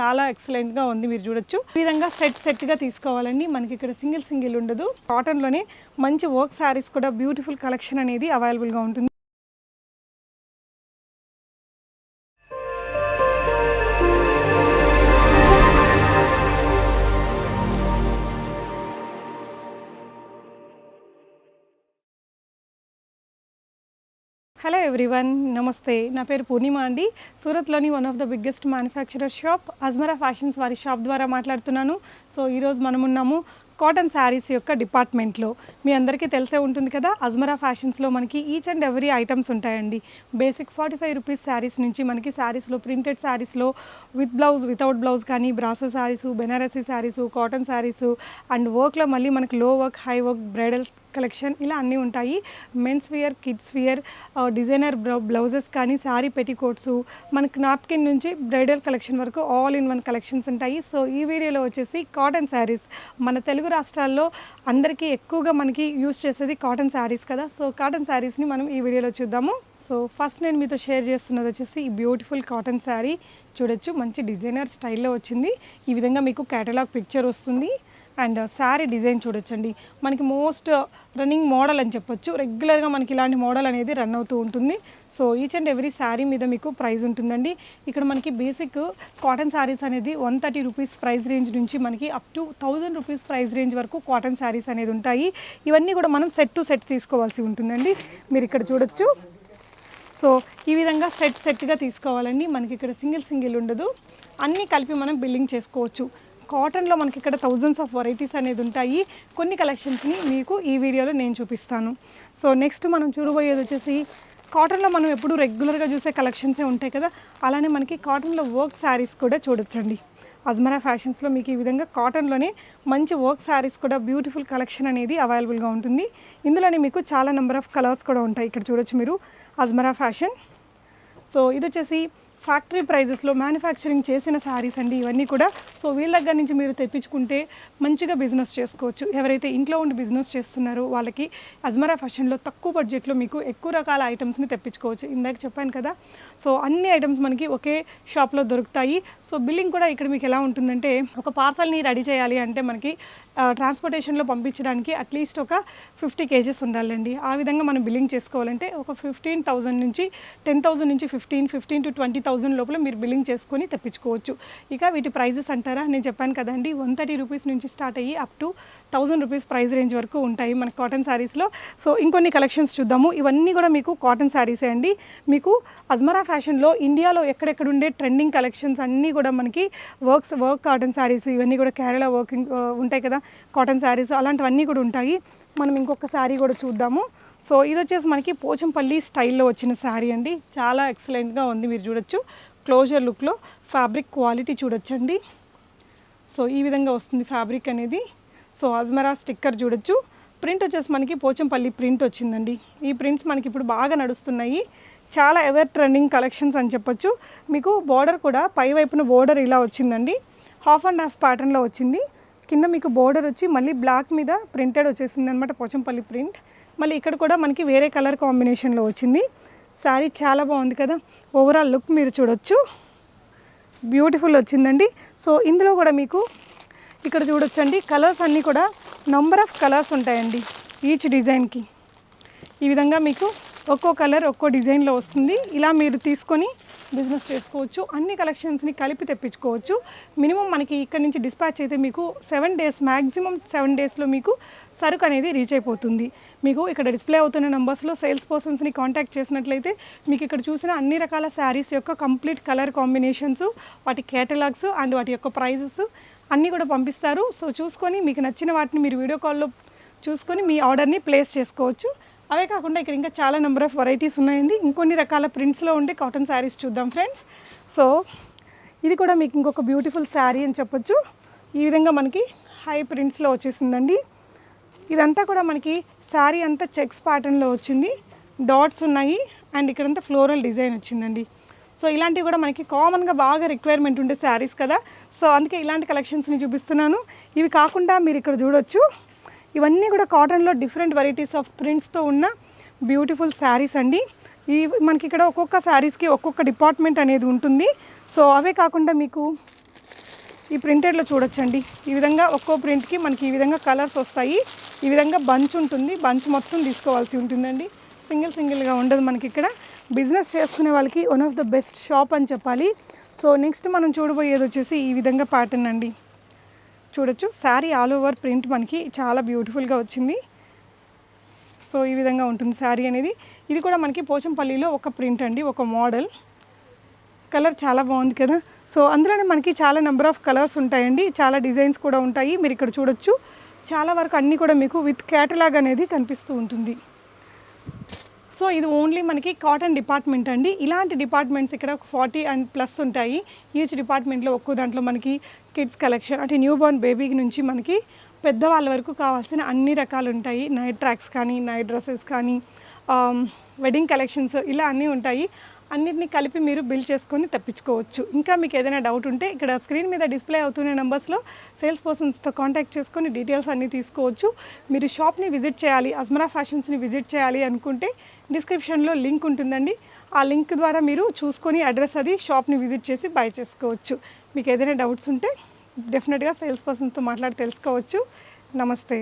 చాలా ఎక్సలెంట్గా ఉంది మీరు చూడొచ్చు. ఈ విధంగా సెట్ సెట్గా తీసుకోవాలండి. మనకి ఇక్కడ సింగిల్ సింగిల్ ఉండదు. కాటన్లోనే మంచి వర్క్ శారీస్ కూడా బ్యూటిఫుల్ కలెక్షన్ అనేది అవైలబుల్గా ఉంటుంది. హలో ఎవ్రీవన్ నమస్తే. నా పేరు పూర్ణిమ అండి. సూరత్లోని one of the biggest manufacturer shop Ajmera fashions వారి షాప్ ద్వారా మాట్లాడుతున్నాను. సో ఈరోజు మనమున్నాము కాటన్ శారీస్ యొక్క డిపార్ట్మెంట్లో మీ అందరికీ తెలిసే ఉంటుంది కదా అజ్మరా ఫ్యాషన్స్లో మనకి ఈచ్ అండ్ ఎవ్రీ ఐటమ్స్ ఉంటాయండి. Basic forty five rupees saris నుంచి మనకి శారీస్లో ప్రింటెడ్ శారీస్లో విత్ బ్లౌజ్ వితౌట్ బ్లౌజ్ కానీ brasso saris Banarasi saris cotton saris and వర్క్లో మళ్ళీ మనకి low work high work bridal collection ఇలా అన్నీ ఉంటాయి. Men's wear kids wear designer blouses కానీ శారీ పెటికోట్స్ మనకి నాప్కిన్ నుంచి బ్రైడల్ కలెక్షన్ వరకు ఆల్ ఇన్ వన్ కలెక్షన్స్ ఉంటాయి. సో ఈ వీడియోలో వచ్చేసి కాటన్ శారీస్ మన తెలుగు రాష్ట్రాల్లో అందరికీ ఎక్కువగా మనకి యూస్ చేసేది కాటన్ శారీస్ కదా. సో కాటన్ శారీస్ని మనం ఈ వీడియోలో చూద్దాము. సో ఫస్ట్ నేను మీతో షేర్ చేస్తున్నది వచ్చేసి ఈ బ్యూటిఫుల్ కాటన్ శారీ చూడొచ్చు మంచి డిజైనర్ స్టైల్లో వచ్చింది. ఈ విధంగా మీకు కేటలాగ్ పిక్చర్ వస్తుంది. అండ్ శారీ డిజైన్ చూడొచ్చండి. మనకి మోస్ట్ రన్నింగ్ మోడల్ అని చెప్పొచ్చు. రెగ్యులర్గా మనకి ఇలాంటి మోడల్ అనేది రన్ అవుతూ ఉంటుంది. So each and every sari మీద మీకు ప్రైస్ ఉంటుందండి. ఇక్కడ మనకి బేసిక్ కాటన్ శారీస్ అనేది one thirty rupees price range నుంచి మనకి up to thousand rupees price range వరకు కాటన్ శారీస్ అనేది ఉంటాయి. ఇవన్నీ కూడా మనం సెట్ టు సెట్ తీసుకోవాల్సి ఉంటుందండి. మీరు ఇక్కడ చూడొచ్చు. సో ఈ విధంగా సెట్ సెట్గా తీసుకోవాలండి. మనకి ఇక్కడ సింగిల్ సింగిల్ ఉండదు. అన్నీ కలిపి మనం బిల్లింగ్ చేసుకోవచ్చు. కాటన్లో మనకి ఇక్కడ థౌజండ్స్ ఆఫ్ వెరైటీస్ అనేది ఉంటాయి. కొన్ని కలెక్షన్స్ని మీకు ఈ వీడియోలో నేను చూపిస్తాను. సో నెక్స్ట్ మనం చూడబోయేది వచ్చేసి కాటన్లో మనం ఎప్పుడు రెగ్యులర్గా చూసే కలెక్షన్సే ఉంటాయి కదా? అలానే మనకి కాటన్లో వర్క్ శారీస్ కూడా చూడొచ్చండి. అజ్మరా ఫ్యాషన్స్లో మీకు ఈ విధంగా కాటన్లోనే మంచి వర్క్ శారీస్ కూడా బ్యూటిఫుల్ కలెక్షన్ అనేది అవైలబుల్గా ఉంటుంది. ఇందులోనే మీకు చాలా నెంబర్ ఆఫ్ కలర్స్ కూడా ఉంటాయి. ఇక్కడ చూడొచ్చు మీరు. అజ్మరా ఫ్యాషన్. సో ఇది వచ్చేసి ఫ్యాక్టరీ ప్రైజెస్లో మ్యానుఫ్యాక్చరింగ్ చేసిన శారీస్ అండి ఇవన్నీ కూడా. సో వీళ్ళ దగ్గర నుంచి మీరు తెప్పించుకుంటే మంచిగా బిజినెస్ చేసుకోవచ్చు. ఎవరైతే ఇంట్లో ఉండి బిజినెస్ చేస్తున్నారో వాళ్ళకి అజ్మరా ఫ్యాషన్లో తక్కువ బడ్జెట్లో మీకు ఎక్కువ రకాల ఐటమ్స్ని తెప్పించుకోవచ్చు. ఇందాక చెప్పాను కదా. సో అన్ని ఐటమ్స్ మనకి ఒకే షాప్లో దొరుకుతాయి. సో బిల్లింగ్ కూడా ఇక్కడ మీకు ఎలా ఉంటుందంటే ఒక పార్సల్ని రెడీ చేయాలి అంటే మనకి ట్రాన్స్పోర్టేషన్లో పంపించడానికి అట్లీస్ట్ ఒక ఫిఫ్టీ కేజెస్ ఉండాలండి. ఆ విధంగా మనం బిల్లింగ్ చేసుకోవాలంటే ఒక ఫిఫ్టీన్ థౌజండ్ నుంచి టెన్ థౌజండ్ నుంచి fifteen fifteen to twenty thousand లోపల మీరు బిల్లింగ్ చేసుకొని తెప్పించుకోవచ్చు. ఇక వీటి ప్రైజెస్ అంటారా? నేను చెప్పాను కదండి వన్ థర్టీ రూపీస్ నుంచి స్టార్ట్ అయ్యి up to thousand rupees price range వరకు ఉంటాయి మన కాటన్ శారీస్లో సో ఇంకొన్ని కలెక్షన్స్ చూద్దాము. ఇవన్నీ కూడా మీకు కాటన్ శారీసే అండి. మీకు అజ్మరా ఫ్యాషన్లో ఇండియాలో ఎక్కడెక్కడ ఉండే ట్రెండింగ్ కలెక్షన్స్ అన్నీ కూడా మనకి వర్క్స్ వర్క్ కాటన్ శారీస్ ఇవన్నీ కూడా కేరళ వర్కింగ్ ఉంటాయి కదా. కాటన్ శారీస్ అలాంటివన్నీ కూడా ఉంటాయి. మనం ఇంకొక శారీ కూడా చూద్దాము. సో ఇది వచ్చేసి మనకి పోచంపల్లి స్టైల్లో వచ్చిన శారీ అండి. చాలా ఎక్సలెంట్గా ఉంది మీరు చూడొచ్చు. క్లోజర్ లుక్లో ఫ్యాబ్రిక్ క్వాలిటీ చూడొచ్చండి. సో ఈ విధంగా వస్తుంది ఫ్యాబ్రిక్ అనేది. సో అజ్మరా స్టిక్కర్ చూడొచ్చు. ప్రింట్ వచ్చేసి మనకి పోచంపల్లి ప్రింట్ వచ్చిందండి. ఈ ప్రింట్స్ మనకి ఇప్పుడు బాగా నడుస్తున్నాయి. చాలా ఎవర్ ట్రెండింగ్ కలెక్షన్స్ అని చెప్పొచ్చు. మీకు బోర్డర్ కూడా పై వైపున బోర్డర్ ఇలా వచ్చిందండి. హాఫ్ అండ్ హాఫ్ ప్యాటర్న్లో వచ్చింది. కింద మీకు బోర్డర్ వచ్చి మళ్ళీ బ్లాక్ మీద ప్రింటెడ్ వచ్చేసింది అనమాట పోచంపల్లి ప్రింట్ మళ్ళీ ఇక్కడ కూడా మనకి వేరే కలర్ కాంబినేషన్లో వచ్చింది. శారీ చాలా బాగుంది కదా. ఓవరాల్ లుక్ మీరు చూడొచ్చు. బ్యూటిఫుల్ వచ్చిందండి. సో ఇందులో కూడా మీకు ఇక్కడ చూడొచ్చండి. కలర్స్ అన్నీ కూడా నంబర్ ఆఫ్ కలర్స్ ఉంటాయండి ఈచ్ డిజైన్కి ఈ విధంగా మీకు ఒక్కో కలర్ ఒక్కో డిజైన్లో వస్తుంది. ఇలా మీరు తీసుకొని బిజినెస్ చేసుకోవచ్చు. అన్ని కలెక్షన్స్ని కలిపి తెప్పించుకోవచ్చు. మినిమం మనకి ఇక్కడ నుంచి డిస్పాచ్ అయితే మీకు సెవెన్ డేస్ మ్యాక్సిమం సెవెన్ డేస్లో మీకు సరుకు అనేది రీచ్ అయిపోతుంది. మీకు ఇక్కడ డిస్ప్లే అవుతున్న నెంబర్స్లో సేల్స్ పర్సన్స్ని కాంటాక్ట్ చేసినట్లయితే మీకు ఇక్కడ చూసిన అన్ని రకాల శారీస్ యొక్క కంప్లీట్ కలర్ కాంబినేషన్స్ వాటి కేటలాగ్స్ అండ్ వాటి యొక్క ప్రైజెస్ అన్నీ కూడా పంపిస్తారు. సో చూసుకొని మీకు నచ్చిన వాటిని మీరు వీడియో కాల్లో చూసుకొని మీ ఆర్డర్ని ప్లేస్ చేసుకోవచ్చు. అవే కాకుండా ఇక్కడ ఇంకా చాలా నెంబర్ ఆఫ్ వెరైటీస్ ఉన్నాయండి. ఇంకొన్ని రకాల ప్రింట్స్లో ఉండే కాటన్ శారీస్ చూద్దాం ఫ్రెండ్స్ సో ఇది కూడా మీకు ఇంకొక బ్యూటిఫుల్ శారీ అని చెప్పొచ్చు. ఈ విధంగా మనకి హై ప్రింట్స్లో వచ్చేసిందండి. ఇదంతా కూడా మనకి శారీ అంతా చెక్స్ ప్యాటర్న్లో వచ్చింది. డాట్స్ ఉన్నాయి అండ్ ఇక్కడంతా ఫ్లోరల్ డిజైన్ వచ్చిందండి. సో ఇలాంటివి కూడా మనకి కామన్గా బాగా రిక్వైర్మెంట్ ఉండే శారీస్ కదా. సో అందుకే ఇలాంటి కలెక్షన్స్ని చూపిస్తున్నాను. ఇవి కాకుండా మీరు ఇక్కడ చూడొచ్చు. ఇవన్నీ కూడా కాటన్లో డిఫరెంట్ వెరైటీస్ ఆఫ్ ప్రింట్స్తో ఉన్న బ్యూటిఫుల్ శారీస్ అండి. ఈ మనకి ఇక్కడ ఒక్కొక్క శారీస్కి ఒక్కొక్క డిపార్ట్మెంట్ అనేది ఉంటుంది. సో అవే కాకుండా మీకు ఈ ప్రింటెడ్లో చూడొచ్చండి. ఈ విధంగా ఒక్కో ప్రింట్కి మనకి ఈ విధంగా కలర్స్ వస్తాయి. ఈ విధంగా బంచ్ ఉంటుంది. బంచ్ మొత్తం తీసుకోవాల్సి ఉంటుందండి. సింగిల్ సింగిల్గా ఉండదు మనకి ఇక్కడ. బిజినెస్ చేసుకునే వాళ్ళకి one of the best shop అని చెప్పాలి. సో నెక్స్ట్ మనం చూడబోయేది వచ్చేసి ఈ విధంగా ప్యాటర్న్ అండి. చూడొచ్చు. శారీ ఆల్ ఓవర్ ప్రింట్ మనకి చాలా బ్యూటిఫుల్గా వచ్చింది. సో ఈ విధంగా ఉంటుంది శారీ అనేది. ఇది కూడా మనకి పోచంపల్లిలో ఒక ప్రింట్ అండి ఒక మోడల్. కలర్ చాలా బాగుంది కదా. సో అందులోనే మనకి చాలా నెంబర్ ఆఫ్ కలర్స్ ఉంటాయండి. చాలా డిజైన్స్ కూడా ఉంటాయి. మీరు ఇక్కడ చూడొచ్చు. చాలా వరకు అన్నీ కూడా మీకు విత్ క్యాటలాగ్ అనేది కనిపిస్తూ ఉంటుంది. సో ఇది ఓన్లీ మనకి కాటన్ డిపార్ట్మెంట్ అండి. ఇలాంటి డిపార్ట్మెంట్స్ ఇక్కడ ఒక ఫార్టీ అండ్ ప్లస్ ఉంటాయి. ఈచ్ డిపార్ట్మెంట్లో ఒక్కో దాంట్లో మనకి కిడ్స్ కలెక్షన్ అంటే న్యూ బోర్న్ బేబీ నుంచి మనకి పెద్దవాళ్ళ వరకు కావాల్సిన అన్ని రకాలు ఉంటాయి. నైట్ ట్రాక్స్ కానీ నైట్ డ్రెస్సెస్ కానీ వెడ్డింగ్ కలెక్షన్స్ ఇలా అన్నీ ఉంటాయి. అన్నిటిని కలిపి మీరు బిల్ చేసుకొని తప్పించుకోవచ్చు. ఇంకా మీకు ఏదైనా డౌట్ ఉంటే ఇక్కడ స్క్రీన్ మీద డిస్ప్లే అవుతున్న నెంబర్స్లో సేల్స్ పర్సన్స్తో కాంటాక్ట్ చేసుకొని డీటెయిల్స్ అన్నీ తీసుకోవచ్చు. మీరు షాప్ని విజిట్ చేయాలి అజ్మరా ఫ్యాషన్స్ని విజిట్ చేయాలి అనుకుంటే డిస్క్రిప్షన్లో లింక్ ఉంటుందండి. ఆ లింక్ ద్వారా మీరు చూసుకొని అడ్రస్ అది షాప్ని విజిట్ చేసి బై చేసుకోవచ్చు. మీకు ఏదైనా డౌట్స్ ఉంటే డెఫినెట్గా సేల్స్ పర్సన్తో మాట్లాడి తెలుసుకోవచ్చు. నమస్తే.